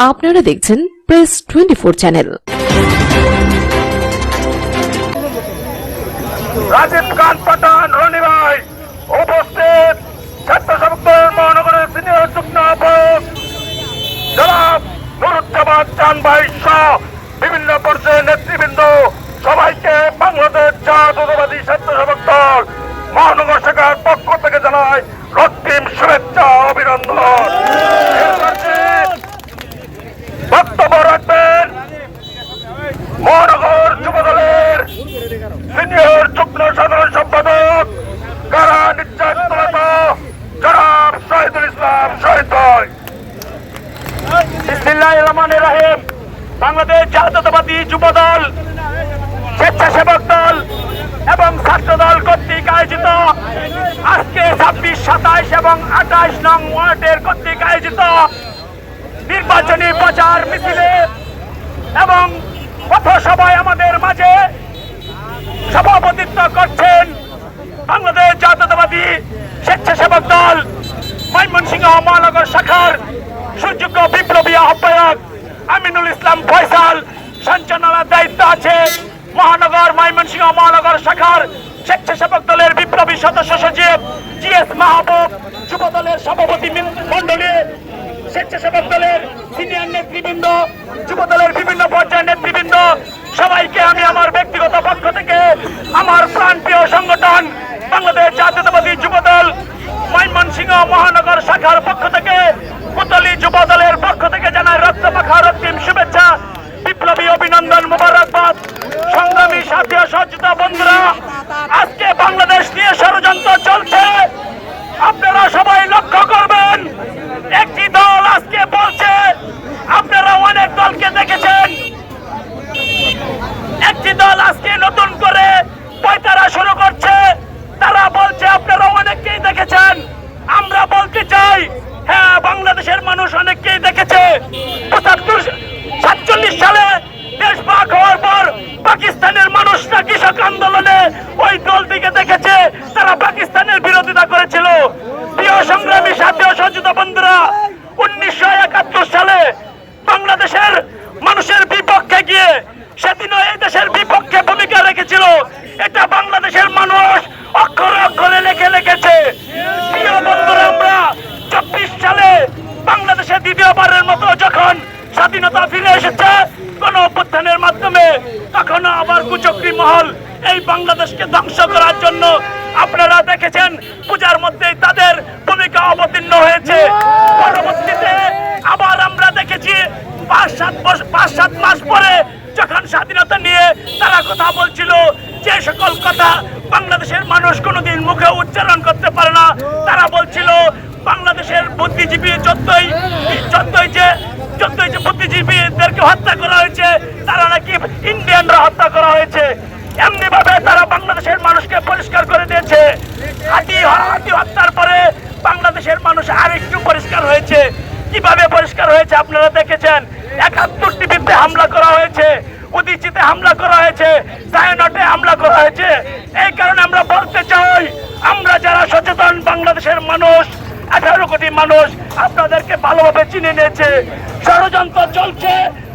আপনারা দেখছেন press twenty four channel Rajib Khan Pathan Roni ভাই উপস্থিত ছাত্র সমর্থন মহানগরের সিনিয়র যুগ্ম আহ্বায়ক জনাব নুরুজ্জামান চান ভাই সহ বিভিন্ন পর্যায়ের নেতৃবৃন্দ সবাইকে বাংলাদেশ জাতীয়তাবাদী স্বেচ্ছাসেবক দল মহানগর শাখার পক্ষ থেকে জানায় রক্তিম শুভেচ্ছা অভিনন্দন এর পাশে বক্তব্য রাখবেন মহানগর যুব দলের সিনিয়র যুগ্ম সাধারণ সম্পাদক কারা নির্যাতন জনাব শহীদুল ইসলাম শহীদ ভাই বিসমিল্লাহ রহমান রাহিম। বাংলাদেশ জাতীয়তাবাদী যুব দল স্বেচ্ছাসেবক দল এবং ছাত্র দল কর্তৃক আয়োজিত আজকে ছাব্বিশ, সাতাইশ এবং আঠাইশ নং ওয়ার্ডের কর্তৃক আয়োজিত নির্বাচনী প্রচার মিছিলে এবং পথসভায় আমাদের মাঝে সভাপতিত্ব করছেন বাংলাদেশ জাতীয়তাবাদী স্বেচ্ছাসেবক দল, ময়মনসিংহ মহানগর শাখার সুযোগ্য বিপ্লবী আহ্বায়ক আমিনুল ইসলাম ফয়সাল, সঞ্চালনার দায়িত্ব আছে মহানগর ময়মনসিংহ মহানগর শাখার স্বেচ্ছাসেবক দলের বিপ্লবী সদস্য সচিব জি এস মাহবুব, যুব দলের সভাপতি মন্ডলী স্বেচ্ছাসেবক দলের সিনিয়র নেতৃবৃন্দ, যুব দলের বিভিন্ন পর্যায়ের নেতৃবৃন্দ, সবাইকে আমি আমার ব্যক্তিগত পক্ষ থেকে আমার প্রাণপ্রিয় সংগঠন, বাংলাদেশ জাতীয়তাবাদী যুব দল ময়মনসিংহ মহানগর শাখার পক্ষ থেকে পুতলি যুব দলের পক্ষ থেকে জানাই রক্তপাখা রক্তিম শুভেচ্ছা বিপ্লবী অভিনন্দন মুবারকবাদ সংগ্রামী সাথী ও সহযোগিতা বন্ধুরা আজকে বাংলাদেশ নিয়ে ষড়যন্ত্র চলছে আপনারা সবাই লক্ষ্য করবেন একটি দল আজকে বলছে আপনারা অনেক দলকে দেখেছেন একটি দল আজকে নতুন করে পয়তারা শুরু করছে তারা বলছে আপনারা অনেককেই দেখেছেন আমরা বলতে চাই হ্যাঁ বাংলাদেশের মানুষ অনেককেই দেখেছে পঁচাত্তর সাতচল্লিশ সালে দেশ ভাগ হওয়ার পর পাকিস্তানের মানুষরা কৃষক আন্দোলনে ওই দলটিকে দেখেছে তারা পাকিস্তানের বিরোধিতা করেছিল প্রিয় সংগ্রামী সাথী ও সচেতন বন্ধুরা উনিশশো একাত্তর সালে বাংলাদেশের মানুষের বিপক্ষে গিয়ে সেদিনও এই দেশের বিপক্ষে ভূমিকা রেখেছিল এটা বাংলাদেশের মানুষ অক্ষরে অক্ষরে লেখে লিখেছে প্রিয় বন্ধুরা আমরা চব্বিশ সালে বাংলাদেশের দ্বিতীয়বারের মতো যখন স্বাধীনতা ফিরে এসেছে কোন অভ্যুত্থানের মাধ্যমে তখনও আবার কুচক্রি মহল এই বাংলাদেশকে ধ্বংস করার জন্য আপনারা দেখেছেন, পূজার মধ্যেই তাদের ভূমিকা অবতীর্ণ হয়েছে। পরবর্তীতে আবার আমরা দেখেছি পাঁচ সাত পাঁচ সাত মাস পরে যখন স্বাধীনতা নিয়ে তারা কথা বলছিল যে সকল কথা বাংলাদেশের মানুষ কোনোদিন মুখে উচ্চারণ করতে পারে না, তারা বলছিল, বাংলাদেশের বুদ্ধিজীবী যতই বুদ্ধিজীবীদেরকে হত্যা করা হয়েছে, তারা নাকি ইন্ডিয়ানরা হত্যা করা হয়েছে। এমনি ভাবে তারা বাংলাদেশের মানুষকে পরিষ্কার করে দিয়েছে। হাতি হাতি হত্যার পরে বাংলাদেশের মানুষ আরেকটু পরিষ্কার হয়েছে। কীভাবে পরিষ্কার হয়েছে আপনারা দেখেছেন? একাত্তর টিভিতে হামলা করা হয়েছে, উদিচিতে হামলা করা হয়েছে সায়নটে হামলা করা হয়েছে। এই কারণে আমরা বলতে চাই, আমরা যারা সচেতন বাংলাদেশের মানুষ আঠারো কোটি মানুষ আপনাদেরকে ভালোভাবে চিনে নিয়েছে। ষড়যন্ত্র চলছে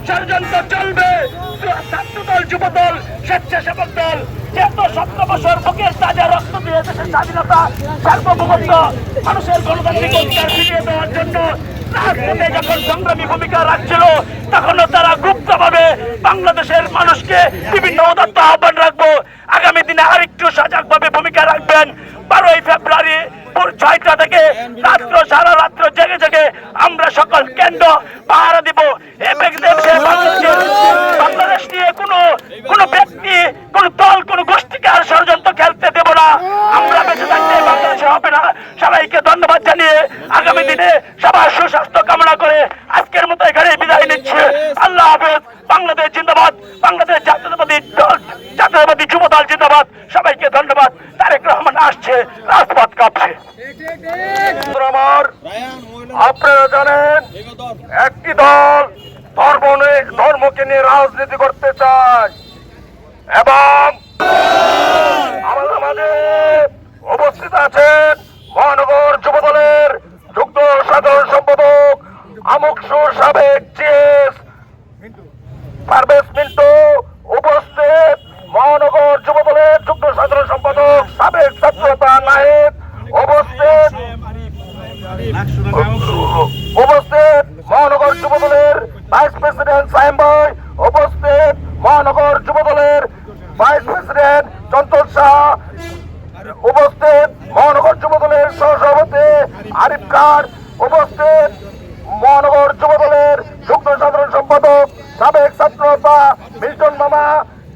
ষড়যন্ত্র চলবে। ছাত্রদল যুবদল যুব দল স্বেচ্ছাসেবক দল, যেহেতু সতেরো বছর বুকের রক্ত দিয়ে স্বাধীনতা, সার্বভৌমত্ব, মানুষের গণতান্ত্রিক অধিকার ফিরিয়ে দেওয়ার জন্য রাজপথে যখন সংগ্রামী ভূমিকা রাখছিল, তখনও তারা গুপ্তভাবে বাংলাদেশের মানুষকে বিভিন্ন উদাত্ত আহ্বান রাখব। আগামী দিনে আরেকটু সজাগভাবে ভূমিকা রাখবেন। বারোই ফেব্রুয়ারি ছয়টা থেকে রাত্র, সারা রাত্র জেগে জেগে আমরা সকল কেন্দ্র পাহারা দিব। বাংলাদেশ নিয়ে কোনো কোনো ব্যক্তি, কোনো দল কোনো গোষ্ঠীকে আর ষড়যন্ত্র খেলতে দেব না আমরা বেঁচে থাকতে বাংলাদেশে হবে না সবাইকে ধন্যবাদ জানিয়ে আগামী দিনে সবার সুস্বাস্থ্য কামনা করে আজকের মতো এখানে বিদায় নিচ্ছে আল্লাহ হাফেজ বাংলাদেশ জিন্দাবাদ বাংলাদেশ জাতীয়তাবাদী দল জাতীয়তাবাদী যুব দল জিন্দাবাদ সবাইকে ধন্যবাদ তারেক রহমান আসছে রাজপথ কাঁপছে আপনারা জানেন, একটি দল ধর্ম ধর্মকে নিয়ে রাজনীতি করতে চায়। এবং উপস্থিত আছেন মহানগর যুব দলের যুগ্ম সাধারণ সম্পাদক মুকসু সাবেক চিএস পারভেজ মিন্টু উপস্থিত মহানগর যুবদলের যুগ্ম সাধারণ সম্পাদক সাবেক ছাত্রতা নায়েক উপস্থিত উপস্থিত মহানগর যুবদলের ভাইস প্রেসিডেন্ট সাইম ভাই উপস্থিত মহানগর যুবদলের ভাইস প্রেসিডেন্ট চঞ্চল শাহ উপস্থিত মহানগর যুবদলের সহসভাপতি আরিফ খান উপস্থিত মহানগর যুবদলের যুগ্ম সাধারণ সম্পাদক, সাবেক ছাত্রতা মিল্টন মামা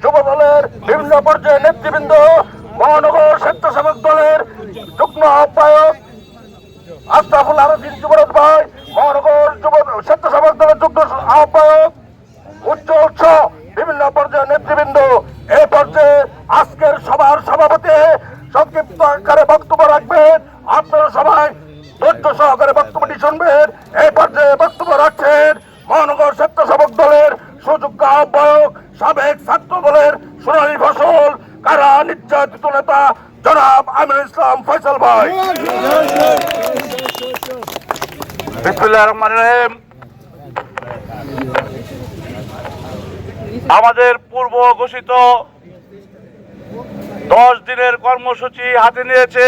যুবদলের বিভিন্ন পর্যায়ের নেতৃবৃন্দ, মহানগর স্বেচ্ছাসেবক দলের যুগ্ম আহ্বায়ক আশরাফুল আরজিন যুবরাজ ভাই, মহানগর যুব স্বেচ্ছাসেবক দলের যুগ্ম আহ্বায়ক, উচ্চ সহ বিভিন্ন পর্যায়ের নেতৃবৃন্দ। এই পর্যায়ে আজকের সভার সভাপতি সংক্ষিপ্ত আকারে বক্তব্য রাখবেন। আপনারা সবাই ধৈর্য সহকারে বক্তব্যটি শুনবেন এই পর্যায়ে বক্তব্য রাখছেন মহানগর স্বেচ্ছাসেবক দলের সুযোগ্য আহ্বায়ক সাবেক ছাত্র দলের সোনালী ফসল কারা নির্যাতিত নেতা জনাব আমির ইসলাম ফয়সাল ভাই আমাদের পূর্ব ঘোষিত দশ দিনের কর্মসূচি হাতে নিয়েছে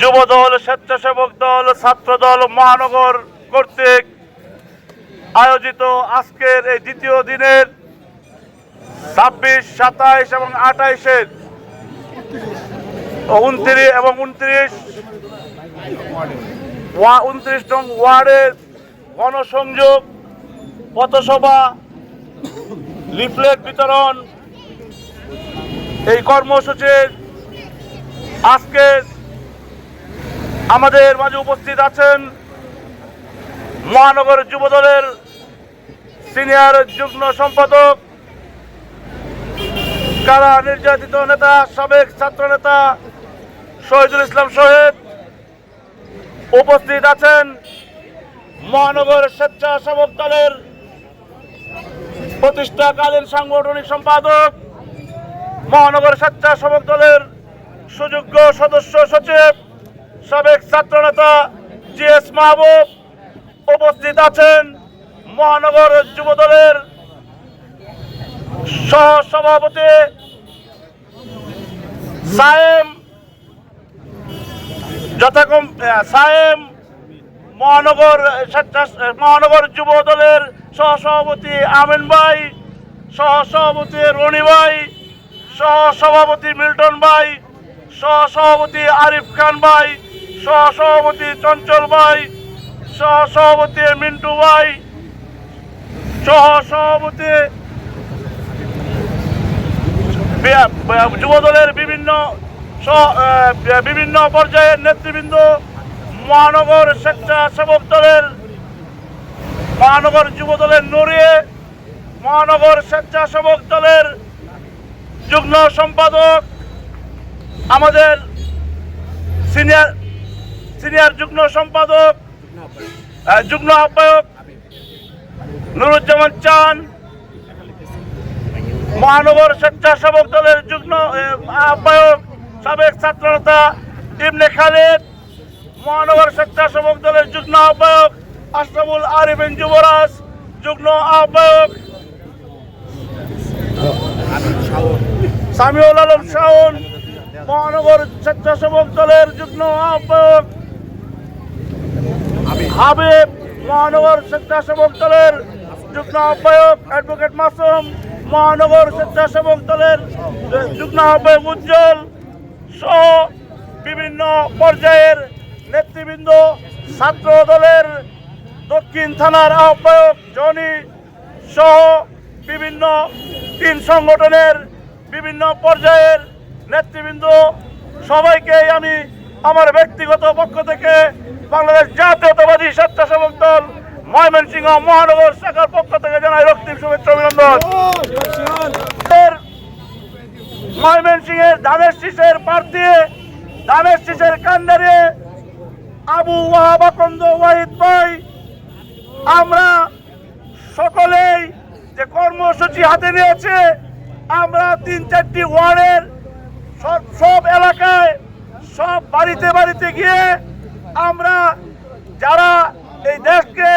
যুবদল, স্বেচ্ছাসেবক দল, ছাত্র দল, মহানগর কর্তৃক আয়োজিত আজকের এই দ্বিতীয় দিনের ছাব্বিশ, সাতাইশ এবং আঠাইশের উনত্রিশ এবং উনত্রিশ উনত্রিশ নং ওয়ার্ডের গণসংযোগ, পথসভা, লিফলেট বিতরণ, এই কর্মসূচির আজকে আমাদের মাঝে উপস্থিত আছেন মহানগর যুবদলের সিনিয়র যুগ্ম সম্পাদক, কারা নির্যাতিত নেতা, সাবেক ছাত্র নেতা শহীদুল ইসলাম শহীদ উপস্থিত আছেন মহানগর স্বেচ্ছাসেবক দলের প্রতিষ্ঠাকালীন সাংগঠনিক সম্পাদক, মহানগর স্বেচ্ছাসেবক দলের সুযোগ্য সদস্য সচিব, সাবেক ছাত্রনেতা জি এস মাহবুব উপস্থিত আছেন মহানগর যুব দলের সহ সভাপতি সায়েম যথাক্রম সায়েম মহানগর মহানগর যুব দলের সহসভাপতি আমিন ভাই, সহসভাপতি রনি ভাই, সহসভাপতি মিল্টন ভাই, সহসভাপতি আরিফ খান ভাই, সহসভাপতি চঞ্চল ভাই, সহসভাপতি মিন্টু ভাই, সহসভাপতি যুব দলের বিভিন্ন বিভিন্ন পর্যায়ের নেতৃবৃন্দ মহানগর স্বেচ্ছাসেবক দলের মহানগর যুব দলের নড়িয়ে মহানগর স্বেচ্ছাসেবক দলের যুগ্ম সম্পাদক আমাদের সিনিয়র সিনিয়র যুগ্ম সম্পাদক যুগ্ম আহ্বায়ক নুরুজ্জামান চান মহানগর স্বেচ্ছাসেবক দলের যুগ্ম আহ, আহ্বায়ক সাবেক ছাত্রনেতা ইবনে খালেদ, মহানগর স্বেচ্ছাসেবক দলের যুগ্ম আহ্বায়ক আশরাফুল আরিফিন যুবরাজ, যুগ্ম আহ্বায়ক সামিউল আলম শাওন, মহানগর স্বেচ্ছাসেবক দলের যুগ্ম আহ্বায়ক হাবিব, মহানগর স্বেচ্ছাসেবক দলের যুগ্ম আহ্বায়ক অ্যাডভোকেট মাসুম, মহানগর স্বেচ্ছাসেবক দলের যুগ্ম আহ্বায়ক উজ্জ্বল সহ বিভিন্ন পর্যায়ের নেতৃবৃন্দ ছাত্র দলের দক্ষিণ থানার আহ্বায়ক জনি সহ বিভিন্ন তিন সংগঠনের বিভিন্ন পর্যায়ের নেতৃবৃন্দ সবাইকে আমি আমার ব্যক্তিগত পক্ষ থেকে বাংলাদেশ জাতীয়তাবাদী স্বেচ্ছাসেবক দল ময়মনসিংহ মহানগর শাখার পক্ষ থেকে জানাই রক্তিম শুভেচ্ছা অভিনন্দন। ময়মনসিংহের ধানের শীষের প্রার্থী ধানের শীষের কান্ডারে আবু ওয়াহাব, আকন্দ, ওয়াহিদ ভাই, আমরা সকলেই যে কর্মসূচি হাতে নিয়েছে, আমরা তিন চারটি ওয়ার্ডের সব সব এলাকায়, সব বাড়িতে বাড়িতে গিয়ে আমরা যারা এই দেশকে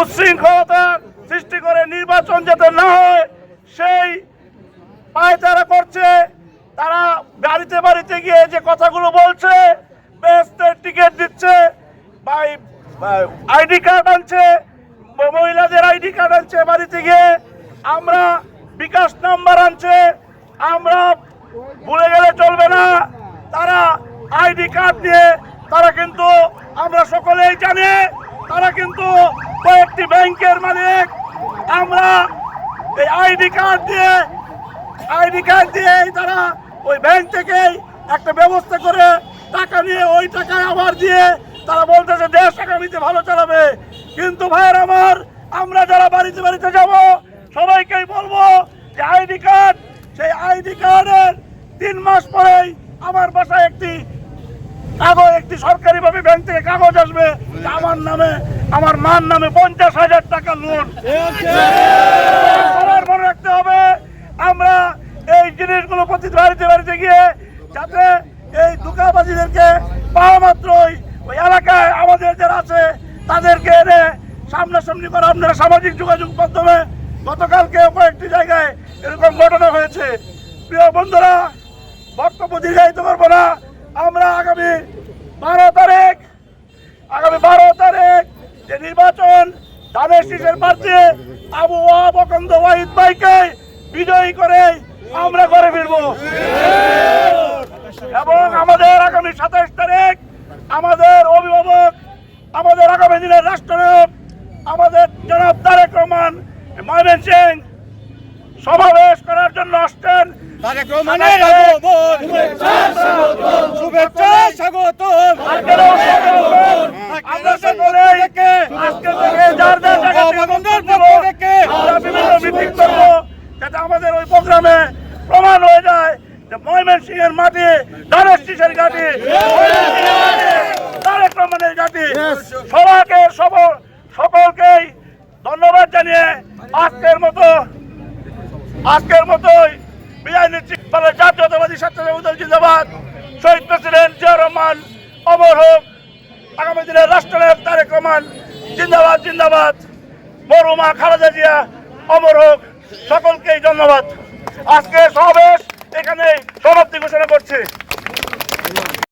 উচ্ছৃঙ্খলতা সৃষ্টি করে নির্বাচন যাতে না হয়, সেই পায়তারা করছে, তারা বাড়িতে বাড়িতে গিয়ে যে কথাগুলো বলছে বেস্তের টিকিট দিচ্ছে আইডি কার্ড আনছে, মহিলাদের আইডি কার্ড আনছে বাড়িতে গিয়ে, আমরা বিকাশ নাম্বার আনছে, আমরা ভুলে গেলে চলবে না, তারা আইডি কার্ড দিয়ে, তারা কিন্তু, আমরা সকলেই জানি, তারা কিন্তু কয়েকটি ব্যাংকের মালিক, আমরা এই আইডি কার্ড দিয়ে আইডি কার্ড দিয়ে তারা ওই ব্যাংক থেকেই একটা ব্যবস্থা করে টাকা নিয়ে ওই টাকায় আবার দিয়ে তারা বলতেছে দেশ আগামীতে ভালো চালাবে। কিন্তু ভাইয়ের আমার আমরা যারা বাড়িতে বাড়িতে যাব সবাইকেই বলব যে আইডি কার্ড সেই আইডি কার্ডের তিন মাস পরেই আমার বাসায় একটি কাগজ একটি সরকারিভাবে ব্যাংক থেকে কাগজ আসবে আমার নামে আমার মার নামে পঞ্চাশ হাজার টাকা লোন রাখতে হবে আমরা জিনিসগুলো প্রতি বাড়িতে বাড়িতে গিয়ে যাতে এই দুকাবাজিদেরকে পাওয়া মাত্রই ওই এলাকায় আমাদের যারা আছে, তাদেরকে এনে সামনাসামনি করা আপনারা সামাজিক যোগাযোগ মাধ্যমে গতকালকে কয়েকটি জায়গায় এরকম ঘটনা হয়েছে। প্রিয় বন্ধুরা, বক্তব্য দীর্ঘায়িত করব না। আমরা আগামী বারো তারিখ, আগামী বারো তারিখ যে নির্বাচন ধানের শীষের প্রার্থী আবু অকন্দ ওয়াহিদ ভাইকে বিজয়ী করে আমরা করে ফিরবো। এবং আমাদের আগামী সাতাশ তারিখ আমাদের অভিভাবক আমাদের আগামী দিনের রাষ্ট্রনায়ক আমাদের জনাব তারেক রহমান ময়মেন সিং সমাবেশ করার জন্য আসছেন। তারেক রহমানের আগমন শুভেচ্ছা স্বাগতম আজকেরও স্বাগতম। আমরা সকলেই আজকে থেকে যার যার জায়গা থেকে অবগণের বক্তব্য পক্ষ থেকে আমরা বিভিন্ন মিটিং করব যাতে আমাদের ওই প্রোগ্রামে প্রমাণ হয়ে যায় যে ময়মেন সিং এর মাটি ধানের শীষের ঘাটি তারেক রহমানের ঘাটি সবাইকে সব সকলকেই ধন্যবাদ আজকের মতো, আজকের মতোই বিদায় নিচ্ছি জাতীয়তাবাদী উদল জিন্দাবাদ। শহীদ প্রেসিডেন্ট জিয়া রহমান, অমর হোক। আগামী দিনের রাষ্ট্রনায়ক তারেক রহমান, জিন্দাবাদ জিন্দাবাদ। মরুমা খালেদা জিয়া, অমর হোক। সকলকেই ধন্যবাদ। আজকে সমাবেশ এখানে সমাপ্তি ঘোষণা করছি।